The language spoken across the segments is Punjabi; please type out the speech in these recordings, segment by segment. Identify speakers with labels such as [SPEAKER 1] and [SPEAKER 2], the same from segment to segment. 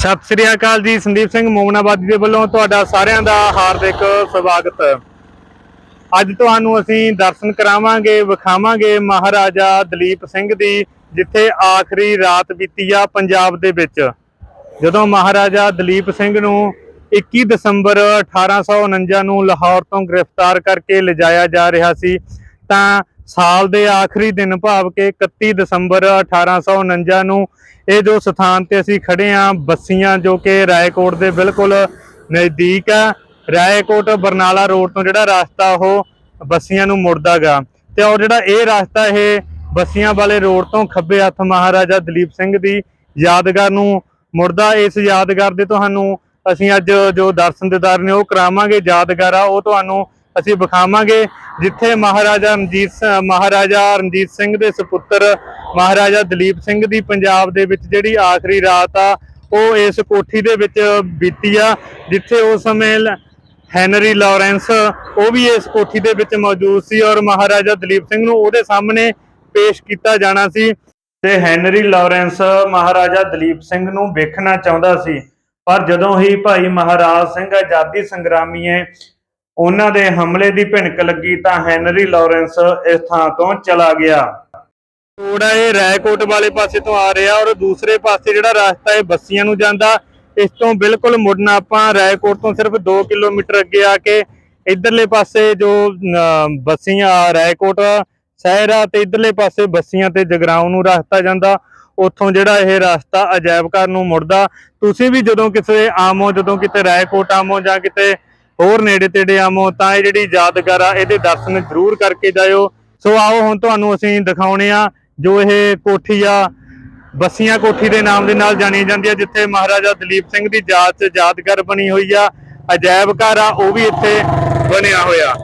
[SPEAKER 1] ਸਤਿ ਸ੍ਰੀ ਅਕਾਲ ਜੀ, ਸੰਦੀਪ ਸਿੰਘ ਮੋਮਨਾਬਾਦੀ ਦੇ ਵੱਲੋਂ ਤੁਹਾਡਾ ਸਾਰਿਆਂ ਦਾ ਹਾਰਦਿਕ ਸਵਾਗਤ। ਅੱਜ ਤੁਹਾਨੂੰ ਅਸੀਂ ਦਰਸ਼ਨ ਕਰਾਵਾਂਗੇ, ਵਿਖਾਵਾਂਗੇ ਮਹਾਰਾਜਾ ਦਲੀਪ ਸਿੰਘ ਦੀ, ਜਿੱਥੇ ਆਖਰੀ ਰਾਤ ਬੀਤੀ ਆ ਪੰਜਾਬ ਦੇ ਵਿੱਚ। ਜਦੋਂ ਮਹਾਰਾਜਾ ਦਲੀਪ ਸਿੰਘ ਨੂੰ 21 ਦਸੰਬਰ 1849 ਨੂੰ ਲਾਹੌਰ ਤੋਂ ਗ੍ਰਿਫਤਾਰ ਕਰਕੇ ਲਿਜਾਇਆ ਜਾ ਰਿਹਾ ਸੀ, ਤਾਂ ਸਾਲ ਦੇ ਆਖਰੀ ਦਿਨ ਭਾਵ ਕਿ 31 ਦਸੰਬਰ 1849 ਨੂੰ ਇਹ ਜੋ ਸਥਾਨ ਤੇ ਅਸੀਂ ਖੜੇ ਆ ਬੱਸੀਆਂ ਜੋ ਕਿ ਰਾਏਕੋਟ ਦੇ ਬਿਲਕੁਲ ਨਜ਼ਦੀਕ ਆ। ਰਾਏਕੋਟ ਬਰਨਾਲਾ ਰੋਡ ਤੋਂ ਜਿਹੜਾ ਰਸਤਾ ਉਹ ਬੱਸੀਆਂ ਨੂੰ ਮੁੜਦਾਗਾ। ਤੇ ਉਹ ਜਿਹੜਾ ਇਹ ਰਸਤਾ ਇਹ ਬੱਸੀਆਂ ਵਾਲੇ ਰੋਡ ਤੋਂ ਖੱਬੇ ਹੱਥ ਮਹਾਰਾਜਾ ਦਲੀਪ ਸਿੰਘ ਦੀ ਯਾਦਗਾਰ ਨੂੰ ਮੁੜਦਾ। ਇਸ ਯਾਦਗਾਰ ਦੇ ਤੁਹਾਨੂੰ ਅਸੀਂ ਅੱਜ ਜੋ ਦਰਸ਼ਨ ਦਿਦਾਰ ਨੇ ਉਹ ਕਰਾਵਾਂਗੇ। ਯਾਦਗਾਰ ਆ, ਉਹ ਤੁਹਾਨੂੰ ਅਸੀਂ ਵਿਖਾਵਾਂਗੇ, ਜਿੱਥੇ ਮਹਾਰਾਜਾ ਰਣਜੀਤ ਮਹਾਰਾਜਾ ਰਣਜੀਤ ਸਿੰਘ ਦੇ ਸੁਪੁੱਤਰ ਮਹਾਰਾਜਾ ਦਲੀਪ ਸਿੰਘ ਦੀ ਪੰਜਾਬ ਦੇ ਵਿੱਚ ਜਿਹੜੀ ਆਖਰੀ ਰਾਤ ਆ, ਉਹ ਇਸ ਕੋਠੀ ਦੇ ਵਿੱਚ ਬੀਤੀ ਆ, ਜਿੱਥੇ ਉਸ ਸਮੇਂ ਹੈਨਰੀ ਲਾਰੈਂਸ, ਉਹ ਵੀ ਇਸ ਕੋਠੀ ਦੇ ਵਿੱਚ ਮੌਜੂਦ ਸੀ ਔਰ ਮਹਾਰਾਜਾ ਦਲੀਪ ਸਿੰਘ ਨੂੰ ਉਹਦੇ ਸਾਹਮਣੇ ਪੇਸ਼ ਕੀਤਾ ਜਾਣਾ ਸੀ। ਤੇ ਹੈਨਰੀ ਲਾਰੈਂਸ ਮਹਾਰਾਜਾ ਦਲੀਪ ਸਿੰਘ ਨੂੰ ਵੇਖਣਾ ਚਾਹੁੰਦਾ ਸੀ। ਪਰ ਜਦੋਂ ਹੀ ਭਾਈ ਮਹਾਰਾਜ ਸਿੰਘ ਆਜ਼ਾਦੀ ਸੰਗਰਾਮੀਏ ਉਹਨਾਂ ਦੇ ਹਮਲੇ ਦੀ ਭਿਣਕ ਲੱਗੀ ਤਾਂ ਹੈਨਰੀ ਲਾਰੈਂਸ ਇਸ ਥਾਂ ਤੋਂ ਚਲਾ ਗਿਆ। ਰੋਡ ਇਹ ਰਾਏਕੋਟ ਵਾਲੇ ਪਾਸੇ ਤੋਂ ਆ ਰਿਹਾ ਔਰ ਦੂਸਰੇ ਪਾਸੇ ਜਿਹੜਾ ਰਸਤਾ ਹੈ ਬੱਸੀਆਂ ਨੂੰ ਜਾਂਦਾ, ਇਸ ਤੋਂ ਬਿਲਕੁਲ ਮੁੜਨਾ ਆਪਾਂ ਰਾਏਕੋਟ ਤੋਂ ਸਿਰਫ 2 ਕਿਲੋਮੀਟਰ ਅੱਗੇ ਆ ਕੇ ਇਧਰਲੇ ਪਾਸੇ ਜੋ ਬੱਸੀਆਂ ਰਾਏਕੋਟ ਸ਼ਹਿਰ ਆ ਤੇ ਇਧਰਲੇ ਪਾਸੇ ਬੱਸੀਆਂ ਤੇ ਜਗਰਾਉਂ ਨੂੰ ਰਸਤਾ ਜਾਂਦਾ, ਉੱਥੋਂ ਜਿਹੜਾ ਇਹ ਰਸਤਾ ਅਜਾਇਬ ਘਰ ਨੂੰ ਮੁੜਦਾ। ਤੁਸੀਂ ਵੀ ਜਦੋਂ ਕਿਸੇ ਆਮੋ ਜਦੋਂ ਕਿਤੇ ਰਾਏਕੋਟ ਆਮੋ ਜਾਂ ਕਿਤੇ ਹੋਰ ਨੇੜੇ ਤੇੜੇ ਆਮੋ, ਤਾਂ ਇਹ ਜਿਹੜੀ ਯਾਦਗਾਰ ਆ, ਇਹਦੇ ਦਰਸ਼ਨ ਜ਼ਰੂਰ ਕਰਕੇ ਜਾਇਓ। ਸੋ ਆਓ, ਹੁਣ ਤੁਹਾਨੂੰ ਅਸੀਂ ਦਿਖਾਉਣੇ ਆ ਜੋ ਇਹ ਕੋਠੀ ਆ, ਬੱਸੀਆਂ ਕੋਠੀ ਦੇ ਨਾਮ ਦੇ ਨਾਲ ਜਾਣੀ ਜਾਂਦੀ ਆ ਜਿੱਥੇ ਮਹਾਰਾਜਾ ਦਲੀਪ ਸਿੰਘ ਦੀ ਯਾਦ 'ਚ ਯਾਦਗਾਰ ਬਣੀ ਹੋਈ ਆ। ਅਜਾਇਬ ਘਰ ਆ, ਉਹ ਵੀ ਇੱਥੇ ਬਣਿਆ ਹੋਇਆ।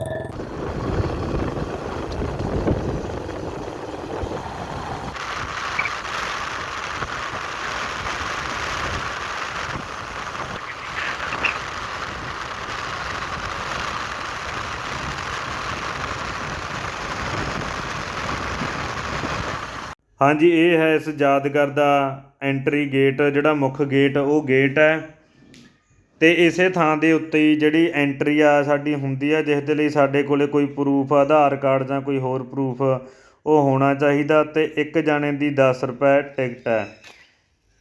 [SPEAKER 1] ਹਾਂਜੀ, ਇਹ ਹੈ ਇਸ ਯਾਦਗਾਰ ਦਾ ਐਂਟਰੀ ਗੇਟ ਜਿਹੜਾ ਮੁੱਖ ਗੇਟ ਉਹ ਗੇਟ ਹੈ। ਤੇ ਇਸੇ ਥਾਂ ਦੇ ਉੱਤੇ ਹੀ ਜਿਹੜੀ ਐਂਟਰੀ ਆ, ਸਾਡੀ ਹੁੰਦੀ ਆ, ਜਿਸ ਦੇ ਲਈ ਸਾਡੇ ਕੋਲੇ ਕੋਈ ਪ੍ਰੂਫ ਆਧਾਰ ਕਾਰਡ ਜਾਂ ਕੋਈ ਹੋਰ ਪ੍ਰੂਫ ਉਹ ਹੋਣਾ ਚਾਹੀਦਾ। ਤੇ ਇੱਕ ਜਾਣੇ ਦੀ 10 ਰੁਪਏ ਟਿਕਟ ਹੈ।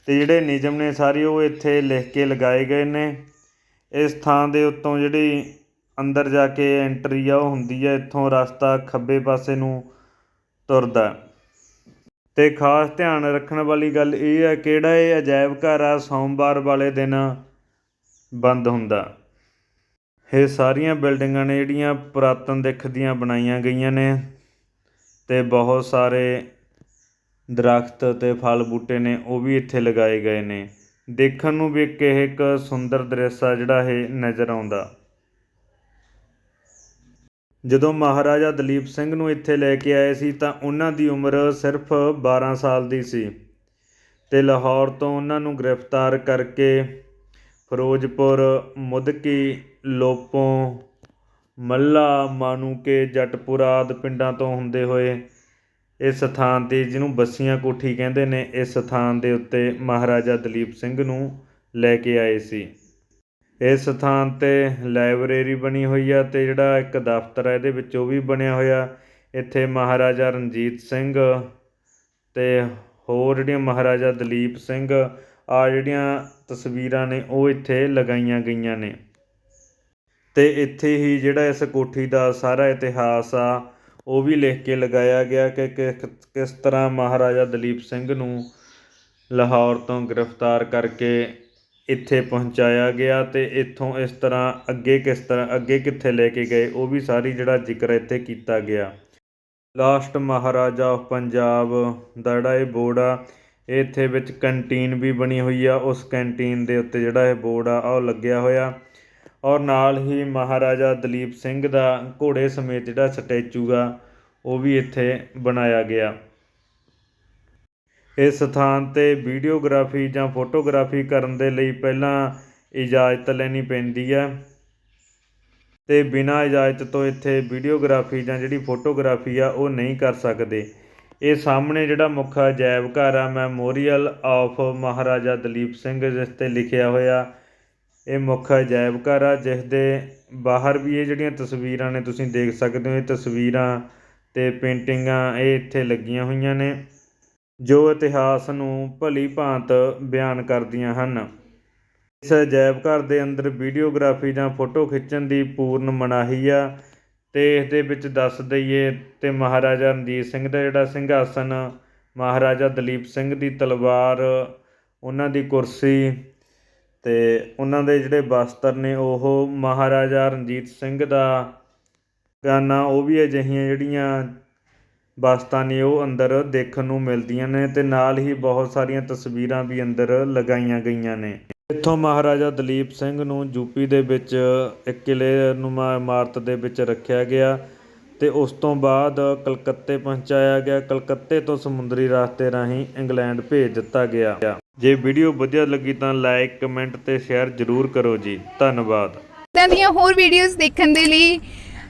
[SPEAKER 1] ਤੇ ਜਿਹੜੇ ਨਿਯਮ ਨੇ ਸਾਰੇ, ਉਹ ਇੱਥੇ ਲਿਖ ਕੇ ਲਗਾਏ ਗਏ ਨੇ। ਇਸ ਥਾਂ ਦੇ ਉੱਤੋਂ ਜਿਹੜੀ ਅੰਦਰ ਜਾ ਕੇ ਐਂਟਰੀ ਆ, ਉਹ ਹੁੰਦੀ ਆ, ਇੱਥੋਂ ਰਸਤਾ ਖੱਬੇ ਪਾਸੇ ਨੂੰ ਤੁਰਦਾ। ਅਤੇ ਖਾਸ ਧਿਆਨ ਰੱਖਣ ਵਾਲੀ ਗੱਲ ਇਹ ਹੈ ਕਿਹੜਾ ਇਹ ਅਜਾਇਬ ਘਰ ਆ ਸੋਮਵਾਰ ਵਾਲੇ ਦਿਨ ਬੰਦ ਹੁੰਦਾ। ਇਹ ਸਾਰੀਆਂ ਬਿਲਡਿੰਗਾਂ ਨੇ ਜਿਹੜੀਆਂ ਪੁਰਾਤਨ ਦਿੱਖ ਦੀਆਂ ਬਣਾਈਆਂ ਗਈਆਂ ਨੇ ਅਤੇ ਬਹੁਤ ਸਾਰੇ ਦਰਖਤ ਅਤੇ ਫਲ ਬੂਟੇ ਨੇ ਉਹ ਵੀ ਇੱਥੇ ਲਗਾਏ ਗਏ ਨੇ। ਦੇਖਣ ਨੂੰ ਵੀ ਇੱਕ ਇਹ ਇੱਕ ਸੁੰਦਰ ਦ੍ਰਿਸ਼ ਆ ਜਿਹੜਾ ਇਹ ਨਜ਼ਰ ਆਉਂਦਾ। ਜਦੋਂ ਮਹਾਰਾਜਾ ਦਲੀਪ ਸਿੰਘ ਨੂੰ ਇੱਥੇ ਲੈ ਕੇ ਆਏ ਸੀ ਤਾਂ ਉਹਨਾਂ ਦੀ ਉਮਰ ਸਿਰਫ 12 ਸਾਲ ਦੀ ਸੀ ਤੇ ਲਾਹੌਰ ਤੋਂ ਉਹਨਾਂ ਨੂੰ ਗ੍ਰਿਫਤਾਰ ਕਰਕੇ ਫਿਰੋਜ਼ਪੁਰ, ਮੁਦਕੀ, ਲੋਪੋਂ, ਮੱਲਾ, ਮਾਨੂਕੇ, ਜਟਪੁਰਾ ਆਦਿ ਪਿੰਡਾਂ ਤੋਂ ਹੁੰਦੇ ਹੋਏ ਇਸ ਸਥਾਨ ਤੇ, ਜਿਹਨੂੰ ਬੱਸੀਆਂ ਕੋਠੀ ਕਹਿੰਦੇ ਨੇ, ਇਸ ਸਥਾਨ ਦੇ ਉੱਤੇ ਮਹਾਰਾਜਾ ਦਲੀਪ ਸਿੰਘ ਨੂੰ ਲੈ ਕੇ ਆਏ ਸੀ। ਇਸ ਸਥਾਨ ਤੇ ਲਾਇਬ੍ਰੇਰੀ ਬਣੀ ਹੋਈ ਆ ਅਤੇ ਜਿਹੜਾ ਇੱਕ ਦਫ਼ਤਰ ਹੈ ਇਹਦੇ ਵਿੱਚ ਉਹ ਵੀ ਬਣਿਆ ਹੋਇਆ। ਇੱਥੇ ਮਹਾਰਾਜਾ ਰਣਜੀਤ ਸਿੰਘ ਅਤੇ ਹੋਰ ਜਿਹੜੀਆਂ ਮਹਾਰਾਜਾ ਦਲੀਪ ਸਿੰਘ ਆ ਜਿਹੜੀਆਂ ਤਸਵੀਰਾਂ ਨੇ ਉਹ ਇੱਥੇ ਲਗਾਈਆਂ ਗਈਆਂ ਨੇ। ਅਤੇ ਇੱਥੇ ਹੀ ਜਿਹੜਾ ਇਸ ਕੋਠੀ ਦਾ ਸਾਰਾ ਇਤਿਹਾਸ ਆ, ਉਹ ਵੀ ਲਿਖ ਕੇ ਲਗਾਇਆ ਗਿਆ ਕਿ- ਕਿਸ ਤਰ੍ਹਾਂ ਮਹਾਰਾਜਾ ਦਲੀਪ ਸਿੰਘ ਨੂੰ ਲਾਹੌਰ ਤੋਂ ਗ੍ਰਿਫਤਾਰ ਕਰਕੇ ਇੱਥੇ ਪਹੁੰਚਾਇਆ ਗਿਆ ਅਤੇ ਇੱਥੋਂ ਇਸ ਤਰ੍ਹਾਂ ਅੱਗੇ ਕਿਸ ਤਰ੍ਹਾਂ ਅੱਗੇ ਕਿੱਥੇ ਲੈ ਕੇ ਗਏ, ਉਹ ਵੀ ਸਾਰੀ ਜਿਹੜਾ ਜ਼ਿਕਰ ਇੱਥੇ ਕੀਤਾ ਗਿਆ। ਲਾਸਟ ਮਹਾਰਾਜਾ ਆਫ ਪੰਜਾਬ ਦਾ ਜਿਹੜਾ ਇਹ ਬੋਰਡ ਆ ਇਹ ਇੱਥੇ ਵਿੱਚ ਕੰਟੀਨ ਵੀ ਬਣੀ ਹੋਈ ਆ, ਉਸ ਕੰਟੀਨ ਦੇ ਉੱਤੇ ਜਿਹੜਾ ਇਹ ਬੋਰਡ ਆ, ਉਹ ਲੱਗਿਆ ਹੋਇਆ। ਔਰ ਨਾਲ ਹੀ ਮਹਾਰਾਜਾ ਦਲੀਪ ਸਿੰਘ ਦਾ ਘੋੜੇ ਸਮੇਤ ਜਿਹੜਾ ਸਟੈਚੂ ਆ, ਉਹ ਵੀ ਇੱਥੇ ਬਣਾਇਆ ਗਿਆ। ਇਸ ਸਥਾਨ ਤੇ ਵੀਡੀਓਗ੍ਰਾਫੀ ਜਾਂ ਫੋਟੋਗ੍ਰਾਫੀ ਕਰਨ ਦੇ ਲਈ ਪਹਿਲਾਂ ਇਜਾਜ਼ਤ ਲੈਣੀ ਪੈਂਦੀ ਹੈ। ਤੇ ਬਿਨਾਂ ਇਜਾਜ਼ਤ ਤੋਂ ਇੱਥੇ ਵੀਡੀਓਗ੍ਰਾਫੀ ਜਾਂ ਜਿਹੜੀ ਫੋਟੋਗ੍ਰਾਫੀ ਆ, ਉਹ ਨਹੀਂ ਕਰ ਸਕਦੇ। ਇਹ ਸਾਹਮਣੇ ਜਿਹੜਾ ਮੁੱਖ ਅਜਾਇਬ ਘਰ ਆ, ਮੈਮੋਰੀਅਲ ਆਫ ਮਹਾਰਾਜਾ ਦਲੀਪ ਸਿੰਘ, ਜਿਸ ਤੇ ਲਿਖਿਆ ਹੋਇਆ ਇਹ ਮੁੱਖ ਅਜਾਇਬ ਘਰ ਆ, ਜਿਸ ਦੇ ਬਾਹਰ ਵੀ ਇਹ ਜਿਹੜੀਆਂ ਤਸਵੀਰਾਂ ਨੇ, ਤੁਸੀਂ ਦੇਖ ਸਕਦੇ ਹੋ, ਇਹ ਤਸਵੀਰਾਂ ਤੇ ਪੇਂਟਿੰਗਾਂ ਇਹ ਇੱਥੇ ਲੱਗੀਆਂ ਹੋਈਆਂ ਨੇ। ਜੋ ਇਤਿਹਾਸ ਨੂੰ ਭਲੀ ਭਾਂਤ ਬਿਆਨ ਕਰਦੀਆਂ ਹਨ। ਇਸ ਅਜਾਇਬ ਘਰ ਦੇ ਅੰਦਰ ਵੀਡੀਓਗ੍ਰਾਫੀ ਜਾਂ ਫੋਟੋ ਖਿੱਚਣ ਦੀ ਪੂਰਨ ਮਨਾਹੀ ਆ ਅਤੇ ਇਸ ਦੇ ਵਿੱਚ ਦੱਸ ਦਈਏ ਤੇ ਮਹਾਰਾਜਾ ਰਣਜੀਤ ਸਿੰਘ ਦਾ ਜਿਹੜਾ ਸਿੰਘਾਸਨ, ਮਹਾਰਾਜਾ ਦਲੀਪ ਸਿੰਘ ਦੀ ਤਲਵਾਰ, ਉਹਨਾਂ ਦੀ ਕੁਰਸੀ ਅਤੇ ਉਹਨਾਂ ਦੇ ਜਿਹੜੇ ਬਸਤਰ ਨੇ ਉਹ ਮਹਾਰਾਜਾ ਰਣਜੀਤ ਸਿੰਘ ਦਾ ਗਾਨਾ, ਉਹ ਵੀ ਅਜਿਹੀਆਂ ਜਿਹੜੀਆਂ ਵਸਤਾਂ ਨੇ ਉਹ ਅੰਦਰ ਦੇਖਣ ਨੂੰ ਮਿਲਦੀਆਂ ਨੇ ਤੇ ਨਾਲ ਹੀ ਬਹੁਤ ਸਾਰੀਆਂ ਤਸਵੀਰਾਂ ਵੀ ਅੰਦਰ ਲਗਾਈਆਂ ਗਈਆਂ ਨੇ। ਇੱਥੋਂ ਮਹਾਰਾਜਾ ਦਲੀਪ ਸਿੰਘ ਨੂੰ ਯੂਪੀ ਦੇ ਵਿੱਚ ਇੱਕ ਕਿਲੇ ਨੁਮਾ ਇਮਾਰਤ ਦੇ ਵਿੱਚ ਰੱਖਿਆ ਗਿਆ ਤੇ ਉਸ ਤੋਂ ਬਾਅਦ ਕਲਕੱਤੇ ਪਹੁੰਚਾਇਆ ਗਿਆ। ਕਲਕੱਤੇ ਤੋਂ ਸਮੁੰਦਰੀ ਰਸਤੇ ਰਾਹੀਂ ਇੰਗਲੈਂਡ ਭੇਜ ਦਿੱਤਾ ਗਿਆ। ਜੇ ਵੀਡੀਓ ਵਧੀਆ ਲੱਗੀ ਤਾਂ ਲਾਈਕ, ਕਮੈਂਟ ਤੇ ਸ਼ੇਅਰ ਜ਼ਰੂਰ ਕਰੋ ਜੀ। ਧੰਨਵਾਦ।
[SPEAKER 2] ਇਦਾਂ ਦੀਆਂ ਹੋਰ ਵੀਡੀਓਜ਼ ਦੇਖਣ ਦੇ ਲਈ